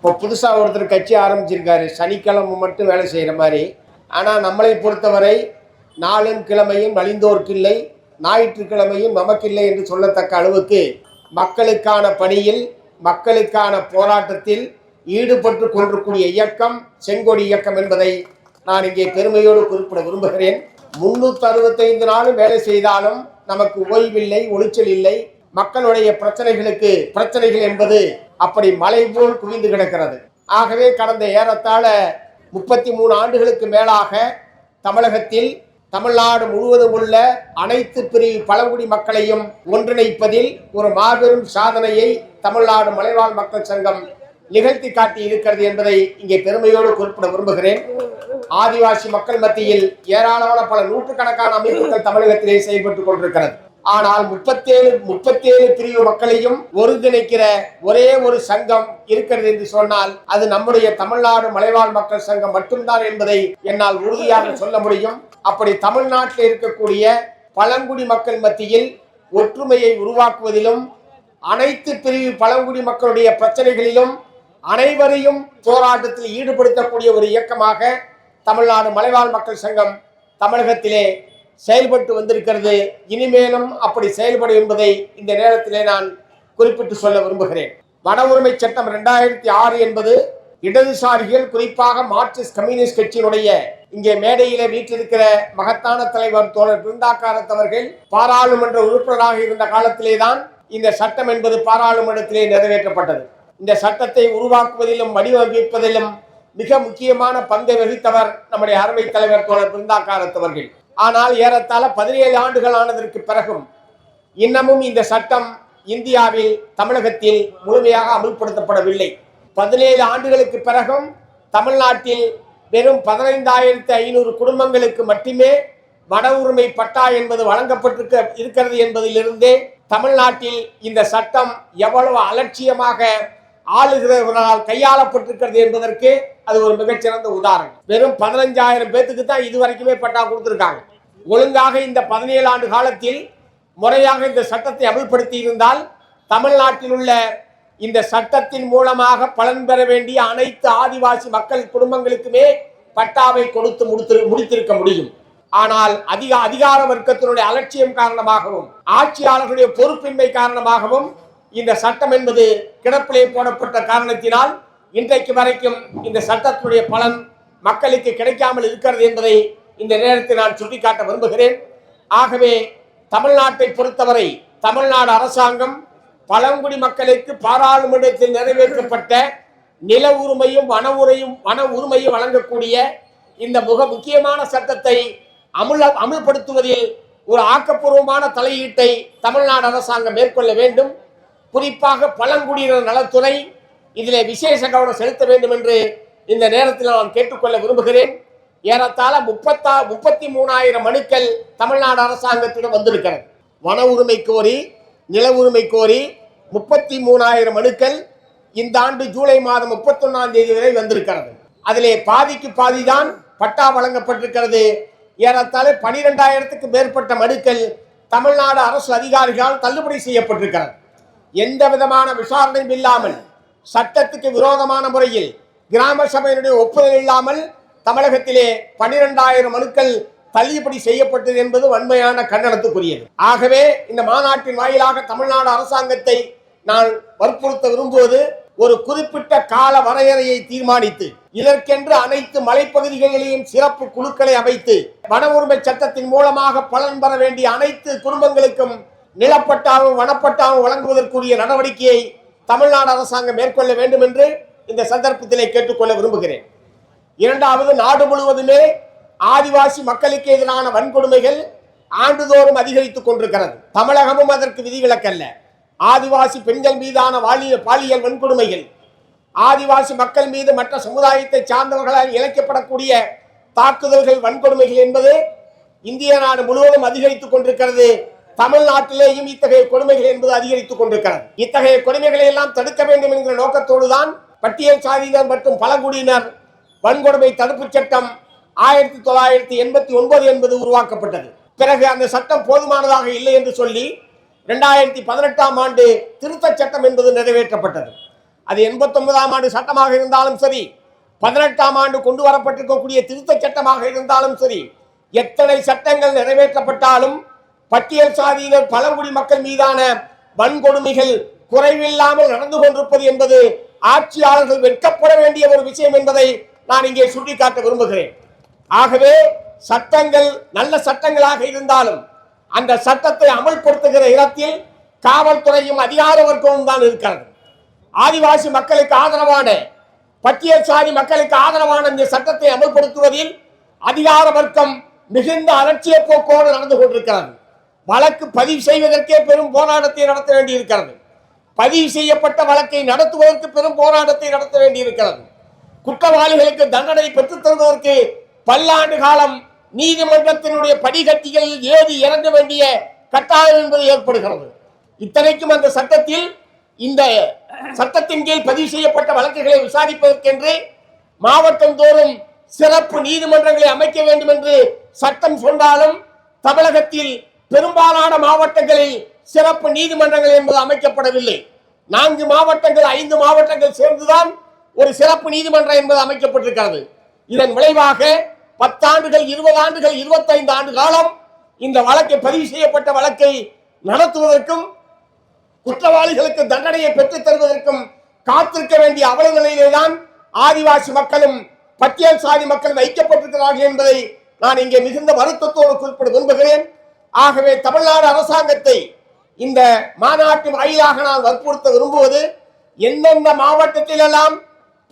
இப்போ புதுசாக ஒருத்தர் கட்சி ஆரம்பிச்சிருக்காரு. சனிக்கிழமை மட்டும் வேலை செய்கிற மாதிரி. ஆனால் நம்மளை பொறுத்தவரை நாளும் கிழமையும் நலிந்தோர்க்கில்லை ஞாயிற்றுக்கிழமையும் நமக்கில்லை என்று சொல்லத்தக்க அளவுக்கு மக்களுக்கான பணியில் மக்களுக்கான போராட்டத்தில் ஈடுபட்டு கொண்டிருக்கூடிய இயக்கம் செங்கொடி இயக்கம் என்பதை நான் இங்கே பெருமையோடு குறிப்பிட விரும்புகிறேன். முன்னூத்தி அறுபத்தைந்து நாளும் வேலை செய்தாலும் நமக்கு ஓய்வில்லை ஒளிச்சல் இல்லை. மக்களுடைய பிரச்சனைகளுக்கு பிரச்சனைகள் என்பது அப்படி மலை போல் குவிந்து கிடக்கிறது. ஆகவே கடந்த ஏறத்தாழ முப்பத்தி மூணு ஆண்டுகளுக்கு மேலாக தமிழகத்தில் தமிழ்நாடு முழுவதும் உள்ள அனைத்து பிரிவு பழங்குடி மக்களையும் ஒன்றிணைப்பதில் ஒரு மாபெரும் சாதனையை தமிழ்நாடு மலைவாழ் மக்கள் சங்கம் நிகழ்த்தி காட்டி இருக்கிறது என்பதை இங்கே பெருமையோடு குறிப்பிட விரும்புகிறேன். ஆதிவாசி மக்கள் மத்தியில் ஏராளமான பல நூற்றுக்கணக்கான அமைப்புகள் தமிழகத்திலே செயல்பட்டுக் கொண்டிருக்கிறது. ஆனால் முப்பத்தேழு முப்பத்தேழு பிரிவு மக்களையும் ஒருங்கிணைக்கிற ஒரே ஒரு சங்கம் இருக்கிறது என்று சொன்னால் அது நம்முடைய தமிழ்நாடு மலைவாழ் மக்கள் சங்கம் மட்டும்தான் என்பதை என்னால் உறுதியாக சொல்ல முடியும். அப்படி தமிழ்நாட்டில் இருக்கக்கூடிய பழங்குடி மக்கள் மத்தியில் ஒற்றுமையை உருவாக்குவதிலும் அனைத்து பிரிவு பழங்குடி மக்களுடைய பிரச்சனைகளிலும் அனைவரையும் போராட்டத்தில் ஈடுபடுத்தக்கூடிய ஒரு இயக்கமாக தமிழ்நாடு மலைவாழ் மக்கள் சங்கம் தமிழகத்திலே செயல்பட்டு வந்திருக்கிறது. இனிமேலும் அப்படி செயல்படும் என்பதை இந்த நேரத்திலே நான் குறிப்பிட்டு சொல்ல விரும்புகிறேன். வன உரிமை சட்டம் ரெண்டாயிரத்தி ஆறு என்பது இடதுசாரிகள் குறிப்பாக மார்க்சிஸ்ட் கம்யூனிஸ்ட் கட்சியினுடைய இங்கே மேடையில வீற்றிருக்கிற மகத்தான தலைவர் தோழர் பிருந்தாக்காரத் அவர்கள் பாராளுமன்ற உறுப்பினராக இருந்த காலத்திலே தான் இந்த சட்டம் என்பது பாராளுமன்றத்திலே நிறைவேற்றப்பட்டது. இந்த சட்டத்தை உருவாக்குவதிலும் வடிவமைப்பதிலும் மிக முக்கியமான பங்கை வகித்தவர் நம்முடைய அருமை தலைவர் தோழர் பிருந்தாக்காரத் அவர்கள். ஆனால் ஏறத்தாழ பதினேழு ஆண்டுகள் ஆனதற்கு பிறகும் இன்னமும் இந்த சட்டம் இந்தியாவில் தமிழகத்தில் முழுமையாக அமுல்படுத்தப்படவில்லை. பதினேழு ஆண்டுகளுக்கு பிறகும் தமிழ்நாட்டில் வெறும் பதினைந்தாயிரத்து ஐநூறு குடும்பங்களுக்கு மட்டுமே வட உரிமை பட்டா என்பது வழங்கப்பட்டிருக்க இருக்கிறது என்பதிலிருந்தே தமிழ்நாட்டில் இந்த சட்டம் எவ்வளவு அலட்சியமாக ஆளுகிறவர்களால் கையாளப்பட்டிருக்கிறது என்பதற்கு அது ஒரு மிகச்சிறந்த உதாரணம். வெறும் பதினஞ்சாயிரம் பேத்துக்கு தான் இது வரைக்குமே பட்டா கொடுத்துருக்காங்க. ஒழுங்காக இந்த பதினேழு ஆண்டு காலத்தில் முறையாக இந்த சட்டத்தை அமல்படுத்தி இருந்தால் தமிழ்நாட்டில் உள்ள இந்த சட்டத்தின் மூலமாக பலன் பெற வேண்டிய அனைத்து ஆதிவாசி மக்கள் குடும்பங்களுக்குமே பட்டாவை கொடுத்து முடித்து முடித்திருக்க முடியும். ஆனால் அதிக அதிகார வர்க்கத்தினுடைய அலட்சியம் காரணமாகவும் ஆட்சியாளர்களுடைய பொறுப்பின்மை காரணமாகவும் இந்த சட்டம் என்பது கிடப்பிலே போடப்பட்ட காரணத்தினால் இன்றைக்கு வரைக்கும் இந்த சட்டத்தினுடைய பலன் மக்களுக்கு கிடைக்காமல் இருக்கிறது என்பதை இந்த நேரத்தில் நான் சுட்டிக்காட்ட விரும்புகிறேன். ஆகவே தமிழ்நாட்டை பொறுத்தவரை தமிழ்நாடு அரசாங்கம் பழங்குடி மக்களுக்கு பாராளுமன்றத்தில் நிறைவேற்றப்பட்ட நில உரிமையும் வன உரையும் வன உரிமையும் வழங்கக்கூடிய இந்த மிக முக்கியமான சட்டத்தை அமுல அமுல்படுத்துவதில் ஒரு ஆக்கப்பூர்வமான தலையீட்டை தமிழ்நாடு அரசாங்கம் மேற்கொள்ள வேண்டும். குறிப்பாக பழங்குடியினர் நலத்துறை இதில் விசேஷ கவனம் செலுத்த வேண்டும் என்று இந்த நேரத்தில் நான் கேட்டுக்கொள்ள விரும்புகிறேன். ஏறத்தாழ முப்பத்தா முப்பத்தி மூணாயிரம் மனுக்கள் தமிழ்நாடு அரசாங்கத்திடம் வந்திருக்கிறது. வன உரிமை கோரி நில உரிமை கோரி முப்பத்தி மூணாயிரம் மனுக்கள் இந்த ஆண்டு ஜூலை மாதம் முப்பத்தொன்னாம் தேதி வரை வந்திருக்கிறது. அதிலே பாதிக்கு பாதிதான் பட்டா வழங்கப்பட்டிருக்கிறது. ஏறத்தாழ பனிரெண்டாயிரத்துக்கு மேற்பட்ட மனுக்கள் தமிழ்நாடு அரசு அதிகாரிகளால் தள்ளுபடி செய்யப்பட்டிருக்கிறது. எந்த விதமான விசாரணையும் இல்லாமல் சட்டத்துக்கு விரோதமான முறையில் கிராம சபையினுடைய ஒப்புதல் இல்லாமல் தமிழகத்திலே பனிரெண்டாயிரம் மனுக்கள் தள்ளுபடி செய்யப்பட்டது என்பது வன்மையான கண்டனத்துக்குரியது. ஆகவே இந்த மாநாட்டின் வாயிலாக தமிழ்நாடு அரசாங்கத்தை நான் வற்புறுத்த விரும்புவது ஒரு குறிப்பிட்ட கால வரையறையை தீர்மானித்து இதற்கென்று அனைத்து மலைப்பகுதிகளிலேயும் சிறப்பு குழுக்களை அமைத்து வன உரிமை சட்டத்தின் மூலமாக பலன் பெற வேண்டிய அனைத்து குடும்பங்களுக்கும் நிலப்பட்டாவும் வனப்பட்டாவும் வழங்குவதற்குரிய நடவடிக்கையை தமிழ்நாடு அரசாங்கம் மேற்கொள்ள வேண்டும் என்று இந்த சந்தர்ப்பத்திலே கேட்டுக்கொள்ள விரும்புகிறேன். இரண்டாவது நாடு முழுவதுமே ஆதிவாசி மக்களுக்கு எதிரான வன்கொடுமைகள் ஆண்டுதோறும் அதிகரித்துக் கொண்டிருக்கிறது. தமிழகமும் அதற்கு விதிவிலக்கல்ல. ஆதிவாசி பெண்கள் மீதான பாலியல் பாலியல் வன்கொடுமைகள் ஆதிவாசி மக்கள் மீது மற்ற சமுதாயத்தை சார்ந்தவர்களால் இழைக்கப்படக்கூடிய தாக்குதல்கள் வன்கொடுமைகள் என்பது இந்திய நாடு முழுவதும் அதிகரித்துக் கொண்டிருக்கிறது. தமிழ்நாட்டிலேயும் இத்தகைய கொடுமைகள் என்பது அதிகரித்துக் கொண்டிருக்கிறது. இத்தகைய கொடுமைகளை எல்லாம் தடுக்க வேண்டும் என்கிற நோக்கத்தோடுதான் பட்டியல் சாதியினர் மற்றும் பழங்குடியினர் வன்கொடுமை தடுப்புச் சட்டம் ஆயிரத்தி தொள்ளாயிரத்தி எண்பத்தி ஒன்பது என்பது உருவாக்கப்பட்டது. பிறகு அந்த சட்டம் போதுமானதாக இல்லை என்று சொல்லி ரெண்டாயிரத்தி பதினெட்டாம் ஆண்டு திருத்தச் சட்டம் என்பது நிறைவேற்றப்பட்டது. அது எண்பத்தொன்பதாம் ஆண்டு சட்டமாக இருந்தாலும் சரி பதினெட்டாம் ஆண்டு கொண்டு வரப்பட்டிருக்கக்கூடிய திருத்தச் சட்டமாக இருந்தாலும் சரி எத்தனை சட்டங்கள் நிறைவேற்றப்பட்டாலும் பட்டியல் சாதியினர் பழங்குடி மக்கள் மீதான வன்கொடுமைகள் குறைவில்லாமல் நடந்து கொண்டிருப்பது என்பது ஆட்சியாளர்கள் வெட்கப்பட வேண்டிய ஒரு விஷயம் என்பதை நான் இங்கே சுட்டிக்காட்ட விரும்புகிறேன். ஆகவே சட்டங்கள் நல்ல சட்டங்களாக இருந்தாலும் அந்த சட்டத்தை அமல்படுத்துகிற இடத்தில் காவல்துறையும் அதிகார வர்க்கமும் தான் இருக்கிறது. ஆதிவாசி மக்களுக்கு ஆதரவான பட்டியல்சாரி மக்களுக்கு ஆதரவான இந்த சட்டத்தை அமல்படுத்துவதில் அதிகார வர்க்கம் மிகுந்த அலட்சிய போக்கோடு நடந்து கொண்டிருக்கிறது. வழக்கு பதிவு செய்வதற்கே பெரும் போராட்டத்தை நடத்த வேண்டியிருக்கிறது. பதிவு செய்யப்பட்ட வழக்கை நடத்துவதற்கு பெரும் போராட்டத்தை நடத்த வேண்டியிருக்கிறது. குற்றவாளிகளுக்கு தண்டனை பெற்றுத் தருவதற்கு பல்லாண்டு காலம் நீதிமன்றத்தினுடைய படிகட்டிகளில் ஏறி இறங்க வேண்டிய கட்டாயம் என்பது ஏற்படுகிறது. இத்தனைக்கும் அந்த சட்டத்தில் இந்த சட்டத்தின் கீழ் பதிவு செய்யப்பட்ட வழக்குகளை விசாரிப்பதற்கென்று மாவட்டம் தோறும் சிறப்பு நீதிமன்றங்களை அமைக்க வேண்டும் என்று சட்டம் சொன்னாலும் தமிழகத்தில் பெரும்பாலான மாவட்டங்களில் சிறப்பு நீதிமன்றங்கள் என்பது அமைக்கப்படவில்லை. நான்கு மாவட்டங்கள் ஐந்து மாவட்டங்கள் சேர்ந்துதான் ஒரு சிறப்பு நீதிமன்றம் என்பது அமைக்கப்பட்டிருக்கிறது. இதன் விளைவாக பத்தாண்டுகள் இருபது ஆண்டுகள் இருபத்தைந்து ஆண்டு காலம் இந்த வழக்கை பதிவு செய்யப்பட்ட வழக்கை நடத்துவதற்கும் குற்றவாளிகளுக்கு தண்டனையை பெற்றுத் தருவதற்கும் காத்திருக்க வேண்டிய அவல நிலையிலேதான் ஆதிவாசி மக்களும் பட்டியல் சாதி மக்கள் வைக்கப்பட்டிருக்கிறார்கள் என்பதை நான் இங்கே மிகுந்த வருத்தத்தோடு குறிப்பிட விரும்புகிறேன். ஆகவே தமிழ்நாடு அரசாங்கத்தை இந்த மாநாட்டு வாயிலாக நான் வற்புறுத்த விரும்புவது எந்தெந்த மாவட்டத்திலெல்லாம்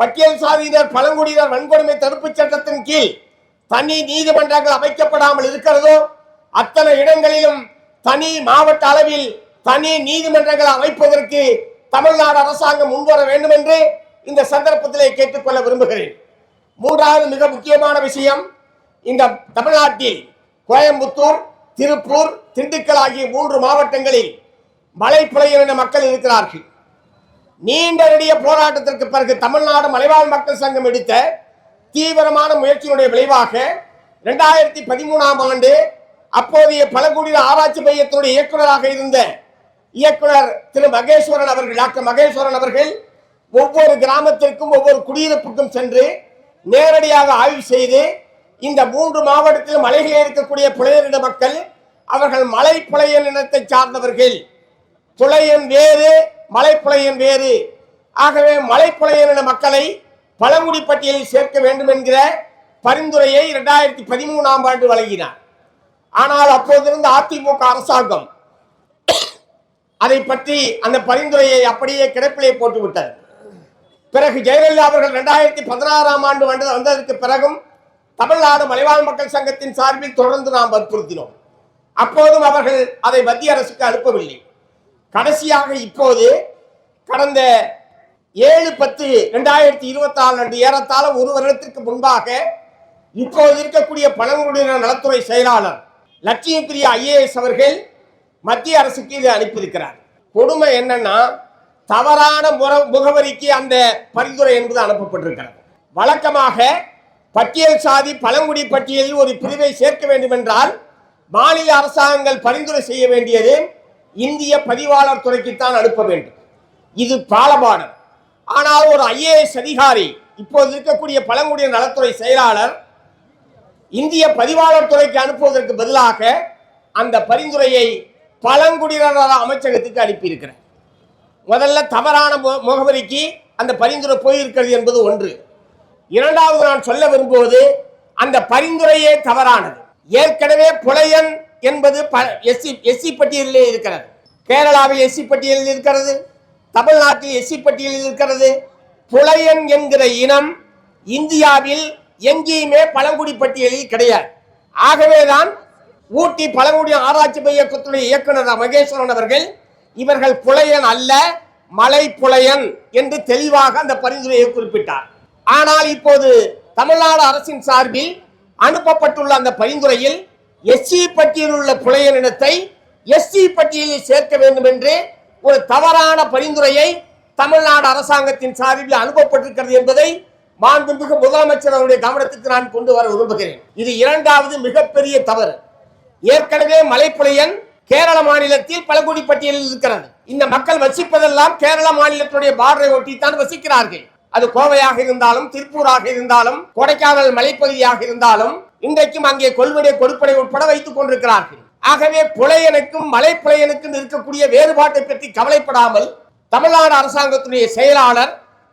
பட்டியல் சாதியினர் பழங்குடியினர் வன்கொடுமை தடுப்புச் சட்டத்தின் கீழ் தனி நீதிமன்றங்கள் அமைக்கப்படாமல் இருக்கிறதோ அத்தனை இடங்களிலும் தனி மாவட்ட அளவில் தனி நீதிமன்றங்கள் அமைப்பதற்கு தமிழ்நாடு அரசாங்கம் முன்வர வேண்டும் என்று இந்த சந்தர்ப்பத்திலே கேட்டுக்கொள்ள விரும்புகிறேன். மூன்றாவது மிக முக்கியமான விஷயம் இந்த தமிழ்நாட்டில் கோயம்புத்தூர் திருப்பூர் திண்டுக்கல் ஆகிய மூன்று மாவட்டங்களில் மழை புலையின மக்கள் இருக்கிறார்கள். நீண்ட நெடிய போராட்டத்திற்கு பிறகு தமிழ்நாடு மலைவாழ் மக்கள் சங்கம் எடுத்த தீவிரமான முயற்சியினுடைய விளைவாக இரண்டாயிரத்தி பதிமூணாம் ஆண்டு அப்போதைய பழங்குடியின ஆராய்ச்சி மையத்தினுடைய இயக்குநராக இருந்த இயக்குனர் திரு மகேஸ்வரன் அவர்கள் டாக்டர் மகேஸ்வரன் அவர்கள் ஒவ்வொரு கிராமத்திற்கும் ஒவ்வொரு குடியிருப்புக்கும் சென்று நேரடியாக ஆய்வு செய்து இந்த மூன்று மாவட்டத்திலும் மலைகளில் இருக்கக்கூடிய புலையரிட மக்கள் அவர்கள் மலை புலையன் இனத்தை சார்ந்தவர்கள். புலையன் வேறு மலைப்புலையன் வேறு. ஆகவே மலைப்புலையன் மக்களை பழங்குடி பட்டியலில் சேர்க்க வேண்டும் என்கிற பரிந்துரையை இரண்டாயிரத்தி பதிமூணாம் ஆண்டு வழங்கினார். ஆனால் அப்போதிருந்து அதிமுக அரசாங்கம் அதை பற்றி அந்த பரிந்துரையை அப்படியே கிடப்பிலே போட்டுவிட்டார் பிறகு ஜெயலலிதா அவர்கள் இரண்டாயிரத்தி பதினாறாம் ஆண்டு வந்து வந்ததற்கு பிறகும் தமிழ்நாடு மலைவாழ் மக்கள் சங்கத்தின் சார்பில் தொடர்ந்து நாம் வற்புறுத்தினோம். அப்போதும் அவர்கள் அதை மத்திய அரசுக்கு அனுப்பவில்லை. கடைசியாக இப்போது கடந்த ஏழு பத்து ரெண்டாயிரத்தி இருபத்தி ஆறு அன்று ஏறத்தாழ ஒரு வருடத்திற்கு முன்பாக இப்போது இருக்கக்கூடிய பழங்குடியினர் நலத்துறை செயலாளர் லட்சுமி பிரியா ஐஏஎஸ் அவர்கள் மத்திய அரசுக்கு இதை அனுப்பியிருக்கிறார். கொடுமை என்னன்னா தவறான முற- முகவரிக்கு அந்த பரிந்துரை என்பது அனுப்பப்பட்டிருக்கிறது. வழக்கமாக பட்டியல் சாதி பழங்குடி பட்டியலில் ஒரு பிரிவை சேர்க்க வேண்டும் என்றால் மாநில அரசாங்கங்கள் பரிந்துரை செய்ய வேண்டியது இந்திய பதிவாளர் துறைக்குத்தான் அனுப்ப வேண்டும். இது பாலபாடம். ஆனால் ஒரு ஐஏஎஸ் அதிகாரி இப்போது இருக்கக்கூடிய பழங்குடியின நலத்துறை செயலாளர் இந்திய பதிவாளர் துறைக்கு அனுப்புவதற்கு பதிலாக அந்த பரிந்துரையை பழங்குடியினர் அமைச்சகத்துக்கு அனுப்பியிருக்கிறார். முதல்ல தவறான மு- முகவரிக்கு அந்த பரிந்துரை போயிருக்கிறது என்பது ஒன்று. இரண்டாவது நான் சொல்ல விரும்புவது அந்த பரிந்துரையே தவறானது. ஏற்கனவே புலையன் என்பது எஸ்சி எஸ்சி பட்டியலிலே இருக்கிறது. கேரளாவில் எஸ்சி பட்டியலில் இருக்கிறது. தமிழ்நாட்டில் எஸ்சி பட்டியலில் இருக்கிறது. புலையன் என்கிற இனம் இந்தியாவில் எங்கேயுமே பழங்குடி பட்டியலில் கிடையாது. ஆகவேதான் ஊட்டி பழங்குடி ஆராய்ச்சி மையத்துடைய இயக்குனர் மகேஸ்வரன் அவர்கள் இவர்கள் புலையன் அல்ல மலை புலையன் என்று தெளிவாக அந்த பரிந்துரையை குறிப்பிட்டார். ஆனால் இப்போது தமிழ்நாடு அரசின் சார்பில் அனுப்பப்பட்டுள்ள அந்த பரிந்துரையில் எஸ்சி பட்டியலில் உள்ள புலையன் இனத்தை எஸ்சி பட்டியலில் சேர்க்க வேண்டும் என்று ஒரு தவறான பரிந்துரையை தமிழ்நாடு அரசாங்கத்தின் சார்பில் அனுப்பப்பட்டிருக்கிறது என்பதை மாண்புமிகு முதலமைச்சர் அவருடைய கவனத்துக்கு நான் கொண்டு வர விரும்புகிறேன். இது இரண்டாவது மிகப்பெரிய தவறு. ஏற்கனவே மலைப்புலையன் கேரள மாநிலத்தில் பழங்குடி பட்டியலில் இருக்கிறது. இந்த மக்கள் வசிப்பதெல்லாம் கேரள மாநிலத்துடைய பார்டரை ஒட்டித்தான் வசிக்கிறார்கள். அது கோவையாக இருந்தாலும் திருப்பூராக இருந்தாலும் கொடைக்கானல் மலைப்பகுதியாக இருந்தாலும் இன்றைக்கும் அங்கே கொள்வனை கொடுப்பனை உட்பட வைத்துக் கொண்டிருக்கிறார்கள். ஆகவே புலையனுக்கும் மலைப்புலையனுக்கும் இருக்கக்கூடிய வேறுபாட்டை பற்றி கவலைப்படாமல் தமிழ்நாடு அரசாங்கத்துடைய செயலாளர்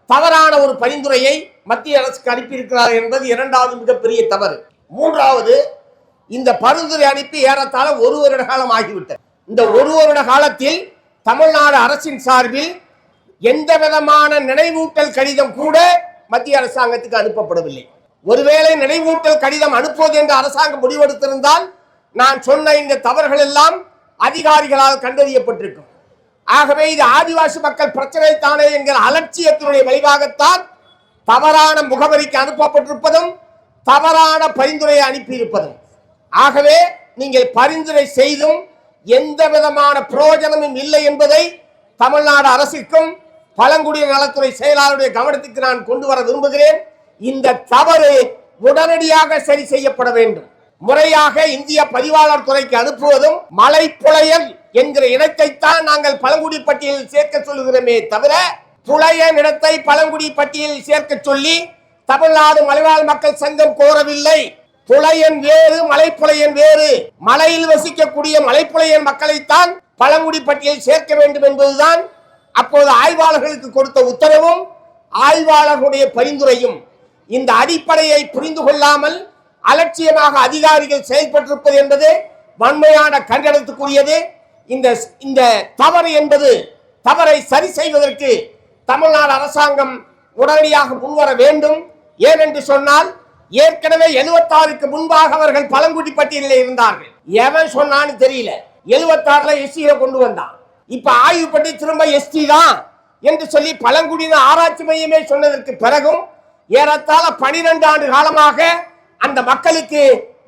தவறான ஒரு பரிந்துரையை மத்திய அரசுக்கு அனுப்பியிருக்கிறார் என்பது இரண்டாவது மிகப்பெரிய தவறு. மூன்றாவது இந்த பரிந்துரை அனுப்பி ஏறத்தாழ ஒரு வருட காலம் ஆகிவிட்டது. இந்த ஒரு வருட காலத்தில் தமிழ்நாடு அரசின் சார்பில் எந்த விதமான நினைவூட்டல் கடிதம் கூட மத்திய அரசாங்கத்துக்கு அனுப்பப்படவில்லை. ஒருவேளை நினைவூட்டல் கடிதம் அனுப்புவது என்று அரசாங்கம் முடிவெடுத்திருந்தால் நான் சொன்ன இந்த தவறுகள் எல்லாம் அதிகாரிகளால் கண்டறியப்பட்டிருக்கும். ஆகவே இது ஆதிவாசி மக்கள் பிரச்சனை தானே என்கிற அலட்சியத்தினுடைய விளைவாகத்தான் தவறான முகவரிக்கு அனுப்பப்பட்டிருப்பதும் தவறான பரிந்துரையை அனுப்பியிருப்பதும். ஆகவே நீங்கள் பரிந்துரை செய்தும் எந்த விதமான பிரயோஜனமும் இல்லை என்பதை தமிழ்நாடு அரசிற்கும் பழங்குடியின நலத்துறை செயலாளருடைய கவனத்துக்கு நான் கொண்டு வர விரும்புகிறேன். இந்த தவறு உடனடியாக சரி செய்யப்பட வேண்டும். முறையாக இந்திய பதிவாளர் துறைக்கு அனுப்புவதும் மலைப்புலையல் என்கிற இனத்தைத்தான் நாங்கள் பழங்குடி பட்டியலில் சேர்க்க சொல்லுகிறோமே தவிர புலையன் இடத்தை பழங்குடி பட்டியலில் சேர்க்க சொல்லி தமிழ்நாடு மலைவாழ் மக்கள் சங்கம் கோரவில்லை. புலையன் வேறு மலைப்புலையன் வேறு. மலையில் வசிக்கக்கூடிய மலைப்புலையன் மக்களைத்தான் பழங்குடி பட்டியலில் சேர்க்க வேண்டும் என்பதுதான் அப்போது ஆய்வாளர்களுக்கு கொடுத்த உத்தரவும் ஆய்வாளர்களுடைய பரிந்துரையும். இந்த அடிப்படையை புரிந்து கொள்ளாமல் அலட்சியமாக அதிகாரிகள் செயல்பட்டிருப்பது என்பது வன்மையான கண்டனத்துக்குரியது. இந்த இந்த தவறு என்பது தவறை சரி செய்வதற்கு தமிழ்நாடு அரசாங்கம் உடனடியாக முன்வர வேண்டும். ஏனென்று சொன்னால் ஏற்கனவே எழுபத்தாறுக்கு முன்பாக அவர்கள் பழங்குடி பட்டியலில் இருந்தார்கள். எவன் சொன்னான்னு தெரியல. எழுபத்தாறுல எஸ்டியில கொண்டு வந்தான். இப்ப ஆய்வு பண்ணி திரும்ப எஸ்டி தான் என்று சொல்லி பழங்குடியின ஆராய்ச்சி மையமே சொன்னதற்கு பிறகும் ஏறத்தாழ பனிரெண்டு ஆண்டு காலமாக அந்த மக்களுக்கு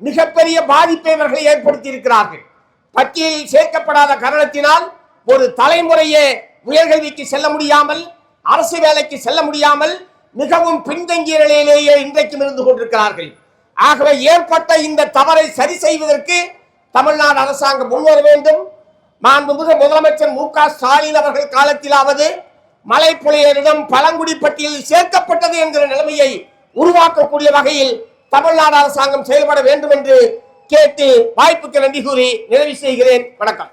மிகப்பெரிய பாதிப்பை இவர்கள் ஏற்படுத்தி இருக்கிறார்கள் பட்டியலில் சேர்க்கப்படாத காரணத்தினால் ஒரு தலைமுறையே உயர்கல்விக்கு செல்ல முடியாமல் அரசு வேலைக்கு செல்ல முடியாமல் மிகவும் பின்தங்கிய நிலையிலேயே இன்றைக்கும் இருந்து கொண்டிருக்கிறார்கள். ஆகவே ஏற்பட்ட இந்த தவறை சரி செய்வதற்கு தமிழ்நாடு அரசாங்கம் முன்வர வேண்டும். மாண்புமிகு முதலமைச்சர் மு க ஸ்டாலின் அவர்கள் காலத்திலாவது மலைப்புலையரிடம் பழங்குடி பட்டியலில் சேர்க்கப்பட்டது என்கிற நிலைமையை உருவாக்கக்கூடிய வகையில் தமிழ்நாடு அரசாங்கம் செயல்பட வேண்டும் என்று கேட்டு வாய்ப்புக்கு நன்றி கூறி நிறைவு செய்கிறேன். வணக்கம்.